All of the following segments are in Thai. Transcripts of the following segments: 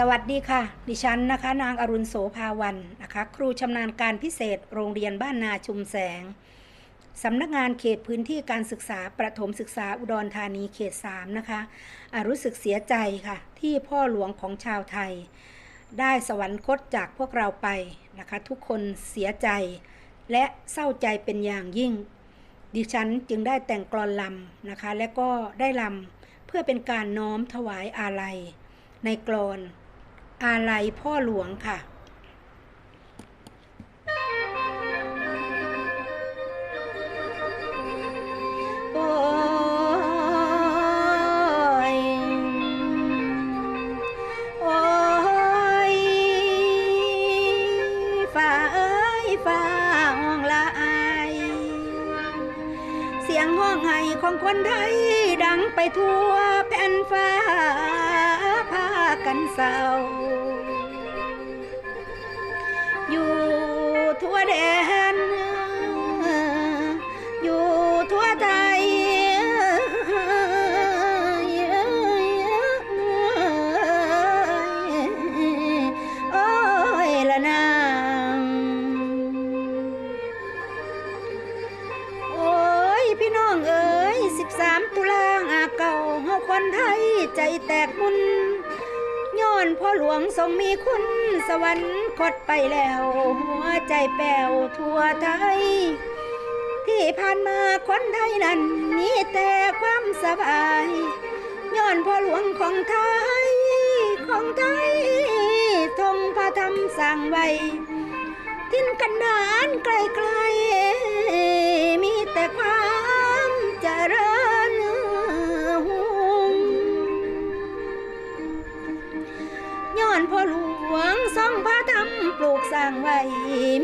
สวัสดีค่ะ ดิฉันนะคะ นางอรุณโสภาวันนะคะ ครูชำนาญการพิเศษโรงเรียนบ้านนาชุมแสงสำนักงานเขตพื้นที่การศึกษาประถมศึกษาอุดรธานีเขต 3 นะคะรู้สึกเสียใจค่ะ ที่พ่อหลวงของชาวไทย ได้สวรรคตจากพวกเราไปนะคะ ทุกคนเสียใจ และเศร้าใจเป็นอย่างยิ่ง ดิฉันจึงได้แต่งกลอนลำนะคะ และก็ได้ลำเพื่อเป็นการน้อมถวายอาลัยในกลอน อาลัยพ่อหลวงค่ะ โอ้ย โอ้ยฝ่าเอ้ยฝ่าห้องละอาย เสียงห้องไห้ของคนไทยดังไปทั่วแผ่นฟ้า เศร้า อยู่ทั่วแดน อยู่ทั่วไทยโอ้ยละนางโอ้ยพี่น้องเอ๋ย13ตุลาอาเก่าเฮาคนไทยใจแตกมุน อนพ่อหลวงทรงมีคุณสวรรคตไปแล้ว หัวใจแป้วทั่วไทย ที่ผ่านมาคนไทยนั้นมีแต่ความสบายย้อนพ่อหลวงของไทยของไทยทงพระธรรมสั่งไว้ทิ้นกันดานไกล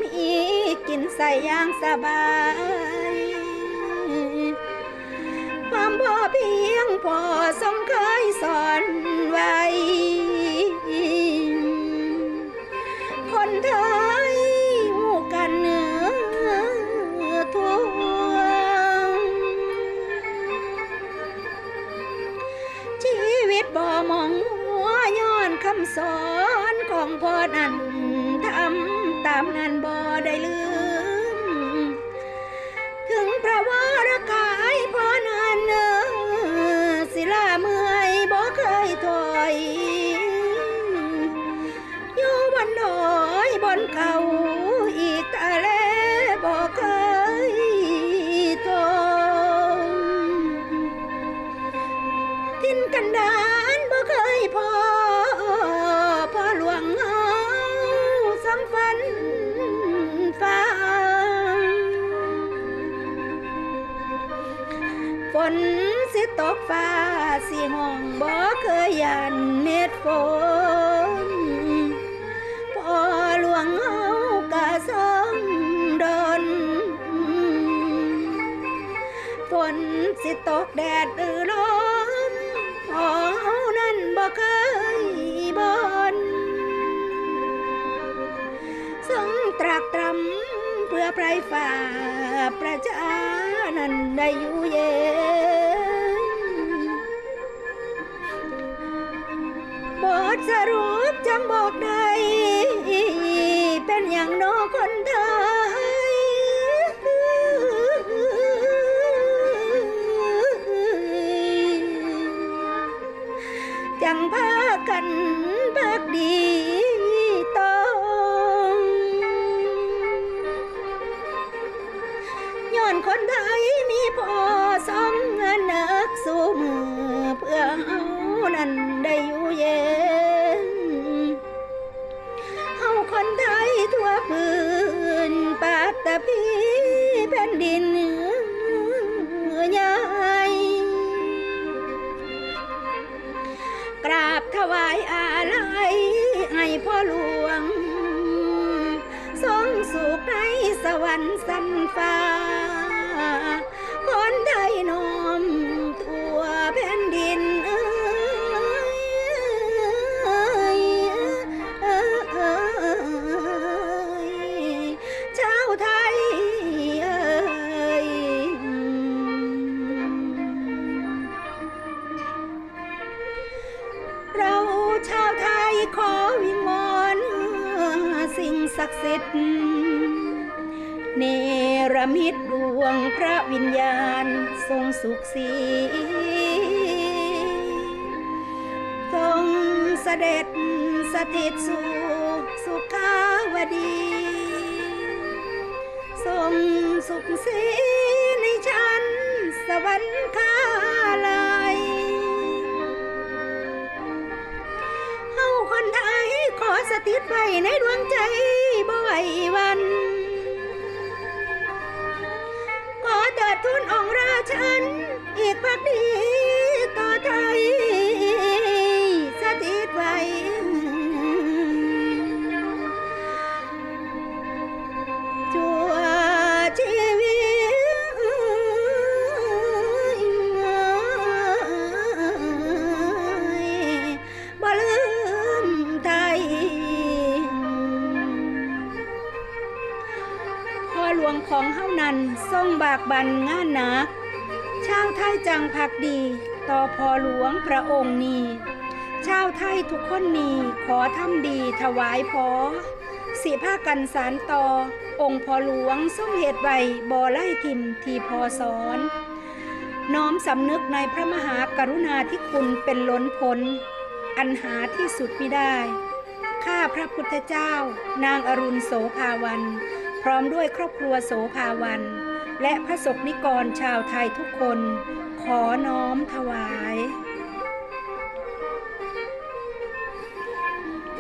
มีกินใส่อย่างสบาย ความพอเพียงพอทรงเคยสอนไว้ คนไทยหูกันเนื้อทั่วชีวิตบ่มองหัวย้อนคำสอนของพ่อนั้น ตามนั้นบ่ได้ลืม ถึงพระวรกายพอนั้นเนอศิลาเมื่อยบ่เคยถอยอยู่บนดอยบนเขาอีกแต่แลบ่เคยทนทิ้นกันได ฝนสิตกฟ้าสิห้องบ่เคยยานเม็ดฝนพอหลวงเฮากะสมดนฝนสิตกแดดหรือลมพอเฮานั้นบ่เคยบนทรงตรากตรำเพื่อไพรฝ่าประชา นั้นได้อยู่เย็นบทสรุปจำบอกได้เป็นอย่างน้อคนไทยจังพากันพักดี กราบถวายอาลัยให้พ่อหลวง ทรงสุขในสวรรค์สันฟ้า สิทธิ์เนรมิตดวงพระวิญญาณทรงสุขสีทรงเสด็จสถิตสู่สุขาวดี ทรงสุขสีในชั้นสวรรค์ ถิตไว้ในดวงใจบ่ไหววัน ขอเติดทุนองค์ราชันอีกพักดี นั้นทรงบากบันง่านนักชาวไทยจังพักดีต่อพอหลวงพระองค์นี้ชาวไทยทุกคนนี้ขอทำดีถวายพอสิผ้ากันสารต่อ องค์พอหลวงทรงเหตุไว้บ่ไล่ทิมทีพอสอนน้อมสำนึกในพระมหากรุณาธิคุณเป็นล้นพ้น อันหาที่สุดไมิได้ ข้าพระพุทธเจ้า นางอรุณโสภาวัน พร้อมด้วยครอบครัวโสภาวัน และพระศกนิกรชาวไทยทุกคน ขอน้อมถวาย